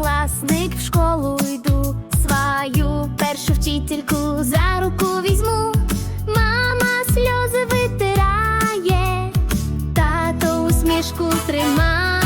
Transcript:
першокласник в школу йду, свою першу вчительку за руку візьму, мама сльози витирає, тато усмішку тримає.